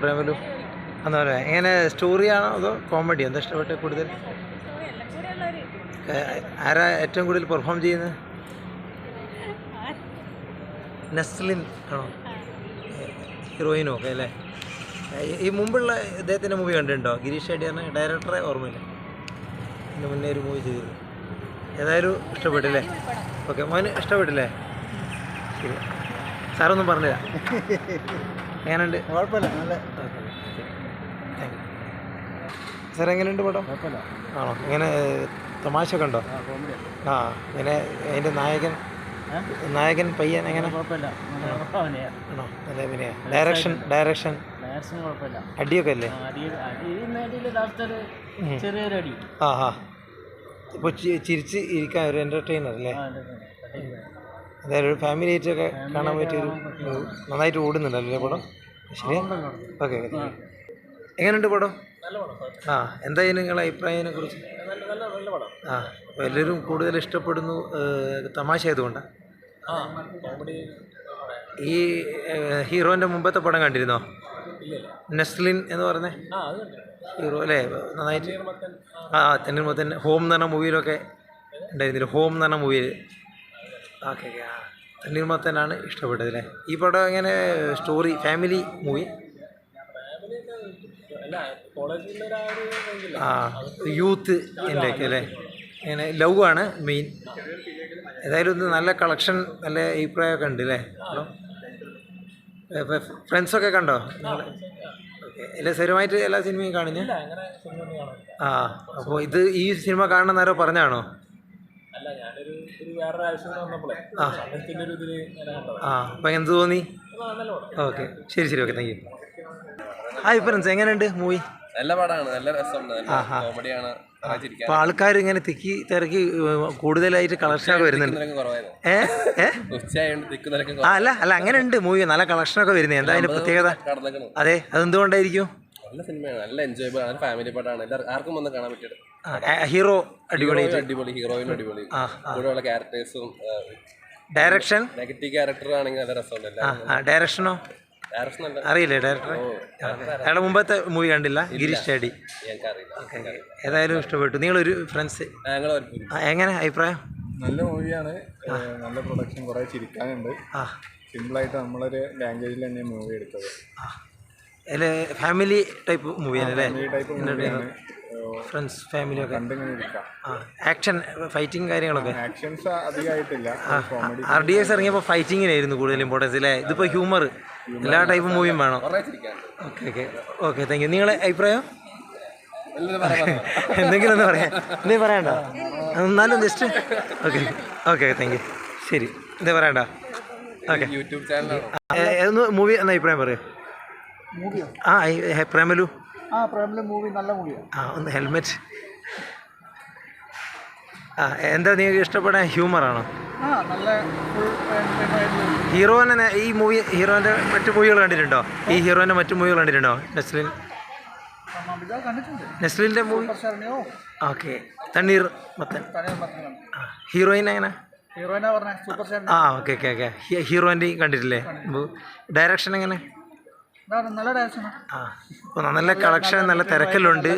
പ്രേമലു. എന്താ പറയുക എങ്ങനെ സ്റ്റോറിയാണോ അതോ കോമഡി? എന്താ ഇഷ്ടപ്പെട്ട കൂടുതൽ? ആരാ ഏറ്റവും കൂടുതൽ പെർഫോം ചെയ്യുന്നത്? നസ്ലിൻ ആണോ? ഹീറോയിനോ ഒക്കെ അല്ലേ? ഈ- മുമ്പുള്ള ഇദ്ദേഹത്തിന്റെ മൂവി കണ്ടിട്ടുണ്ടോ? ഗിരീഷ് ഷെഡിയാണ് ഡയറക്ടറെ ഓർമ്മയില്ല. ഇതിന് മുന്നേ ഒരു മൂവി ചെയ്തത് ഏതായാലും ഇഷ്ടപ്പെട്ടില്ലേ? ഓക്കെ മോന് ഇഷ്ടപ്പെട്ടില്ലേ? ശരി. സാറൊന്നും പറഞ്ഞില്ല. എങ്ങനെയുണ്ട് കുഴപ്പമില്ല നല്ല സാർ എങ്ങനെയുണ്ട് പടം? ആണോ? ഇങ്ങനെ തമാശ കണ്ടോ ഉണ്ടോ? ആ ഇങ്ങനെ അതിന്റെ നായകൻ നായകൻ പയ്യൻ എങ്ങനെ? ആണോ? നല്ല അഭിനയ. Direction direction? അടിയൊക്കെ അല്ലേ? ആ ആ ഇപ്പോൾ ചിരിച്ച് ഇരിക്കാൻ ഒരു എന്റർടൈനർ അല്ലേ? അതായത് ഒരു ഫാമിലി ആയിട്ടൊക്കെ കാണാൻ പറ്റിയൊരു ഒരു നന്നായിട്ട് ഓടുന്നുണ്ടല്ലേ പടം? ശരി ഓക്കെ എങ്ങനെയുണ്ട് പടം? ആ എന്തായാലും നിങ്ങളെ അഭിപ്രായത്തിനെ കുറിച്ച്? ആ എല്ലാവരും കൂടുതൽ ഇഷ്ടപ്പെടുന്നു തമാശ ആയതുകൊണ്ടാണ് ഈ ഹീറോന്റെ മുമ്പത്തെ പടം കണ്ടിരുന്നോ? നെസ്ലിൻ എന്ന് പറഞ്ഞേ ഹീറോ അല്ലേ? നന്നായിട്ട്? ആ. തെന്നിമത്തൻ ഹോം എന്ന് പറഞ്ഞ മൂവിയിലൊക്കെ ഉണ്ടായിരുന്നില്ല? ഹോം എന്ന് പറഞ്ഞ മൂവിയിൽ ഓക്കെ ഓക്കെ ആ ഇഷ്ടപ്പെട്ടത് അല്ലേ? ഈ പടം എങ്ങനെ സ്റ്റോറി ഫാമിലി മൂവി ആ യൂത്ത് എന്റെ ഒക്കെ അല്ലേ? ഇങ്ങനെ ലവ് ആണ് മെയിൻ ഏതായാലും ഇത് നല്ല കളക്ഷൻ നല്ല അഭിപ്രായമൊക്കെ ഉണ്ട് അല്ലേ? ഫ്രണ്ട്സൊക്കെ കണ്ടോ? അല്ല സ്ഥിരമായിട്ട് എല്ലാ സിനിമയും കാണുന്നു? ആ അപ്പോൾ ഇത് ഈ സിനിമ കാണണം നേരം പറഞ്ഞാണോ ആ. സമയത്തിന്റെ ഒരു ഇതിൽ ഇങ്ങനെ കണ്ടത് ആ അപ്പം എന്ത് തോന്നി? നല്ല പടം. ഓക്കെ. ശരി ശരി. Okay thank you. Hi friends എങ്ങനെയുണ്ട് മൂവി? നല്ല പടമാണ്. നല്ല രസമാണ്. കോമഡിയാണ്. അപ്പോൾ ആൾക്കാർ ഇങ്ങനെ തിക്കി തിരക്കി കൂടുതലായിട്ട് കളക്ഷനൊക്കെ വരുന്നുണ്ട്. അല്ല അല്ല അങ്ങനെ ഉണ്ട് മൂവി. നല്ല കളക്ഷനൊക്കെ വരുന്നത് എന്താ അതിന്റെ പ്രത്യേകത? അതെ അതെന്തുകൊണ്ടായിരിക്കും? നല്ല സിനിമയാണ്. നല്ല എൻജോയബിൾ ആണ്. ഫാമിലി പാട്ടാണ് എല്ലാവർക്കും ആർക്കും വന്ന് കാണാൻ പറ്റിയത് ഹീറോ അടിപൊളി അടിപൊളി ഹീറോയിൻ അടിപൊളി. കൂടെയുള്ള ക്യാരക്ടേഴ്സും ഡയറക്ഷൻ നെഗറ്റീവ് ക്യാരക്ടർ ആണെങ്കിൽ നല്ല രസമുണ്ട് ആ ആ ഡയറക്ഷനോ അറിയില്ലേ ഡയറക്ടറെ അയാളുടെ മുമ്പത്തെ മൂവി കണ്ടില്ല? ഗിരീഷ് ചാടി. ഏതായാലും ഇഷ്ടപ്പെട്ടു. നിങ്ങളൊരു ഫ്രണ്ട്സ് എങ്ങനെ അഭിപ്രായം? നല്ല മൂവിയാണ് നല്ല പ്രൊഡക്ഷൻ കുറേ ചിരിക്കാനുണ്ട്. സിമ്പിളായിട്ട് നമ്മളൊരു ലാംഗ്വേജിൽ തന്നെ മൂവി എടുത്തത്. അല്ല ഫാമിലി ടൈപ്പ് മൂവിയാണ് അല്ലേ ടൈപ്പ് മൂവിയാണ് ഫ്രണ്ട്സ് ഫാമിലി ഒക്കെ. ആ ആക്ഷൻ ഫൈറ്റിംഗ് കാര്യങ്ങളൊക്കെ? ആക്ഷൻസ് അധികമായിട്ടില്ല കോമഡി ആർ ഡി എസ് ഇറങ്ങിയപ്പോൾ ഫൈറ്റിങ്ങിനായിരുന്നു കൂടുതൽ ഇമ്പോർട്ടൻസ് അല്ലേ ഇതിപ്പോൾ ഹ്യൂമർ എല്ലാ ടൈപ്പ് മൂവിയും വേണം. കുറേ ചിരിക്കാനുണ്ട് okay okay okay thank you നിങ്ങളെ അഭിപ്രായം? എന്തെങ്കിലും ഒന്ന് പറയാം. എന്തെങ്കിലും പറയണ്ട? എന്നാലും just okay okay thank you ശരി. എന്തേ പറയണ്ട? ഓക്കെ യൂട്യൂബ് ചാനൽ മൂവി എന്ന അഭിപ്രായം പറയൂ. മൂവിയോ ആ പ്രേമലു ആ പ്രേമിലെ മൂവി നല്ല മൂവിയാണ് ആ. ഒന്ന് ഹെൽമെറ്റ് ആ എന്താ നിങ്ങൾക്ക് ഇഷ്ടപ്പെടാൻ ഹ്യൂമറാണോ ആ നല്ല ഫുൾ ഹീറോനെ ഈ മൂവി ഹീറോന്റെ മറ്റു മൂവികൾ കണ്ടിട്ടുണ്ടോ? ഈ ഹീറോന്റെ മറ്റു മൂവികൾ കണ്ടിട്ടുണ്ടോ? നെസ്ലിൻ കണ്ടിട്ടുണ്ട്. നെസ്ലിന്റെ മൂവി ശരണ്യോ ഓക്കെ. തണ്ണീർ മത്തൻ. തനിയെ പറഞ്ഞു ആ ഹീറോയിൻ എങ്ങനെ? ഹീറോയിനാ പറഞ്ഞ സൂപ്പർ ആ ഓക്കെ ഓക്കെ ഓക്കെ. ഹീറോന്റെ കണ്ടിട്ടില്ലേ? ഡയറക്ഷൻ എങ്ങനെ? അപ്പോൾ നല്ല കളക്ഷൻ നല്ല തിരക്കലുണ്ട്.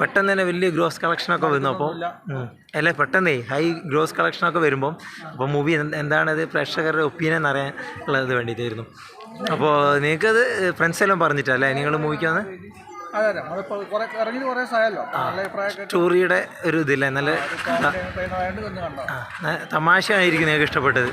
പെട്ടെന്ന് തന്നെ വലിയ ഗ്രോസ് കളക്ഷൻ ഒക്കെ വരുന്നു അപ്പോൾ. അല്ലേ പെട്ടെന്നേ ഹൈ ഗ്രോസ് കളക്ഷൻ ഒക്കെ വരുമ്പം അപ്പോൾ മൂവി എന്താണത് പ്രേക്ഷകരുടെ ഒപ്പീനിയൻ അറിയാൻ ഉള്ളത് വേണ്ടിയിട്ടായിരുന്നു. അപ്പോൾ നിങ്ങൾക്കത് ഫ്രണ്ട്സ് എല്ലാം പറഞ്ഞിട്ടല്ലേ നിങ്ങൾ മൂവിക്കാന്ന് സ്റ്റോറിയുടെ ഒരു ഇതില്ലേ? നല്ല തമാശ ആയിരിക്കും നിങ്ങൾക്ക് ഇഷ്ടപ്പെട്ടത്.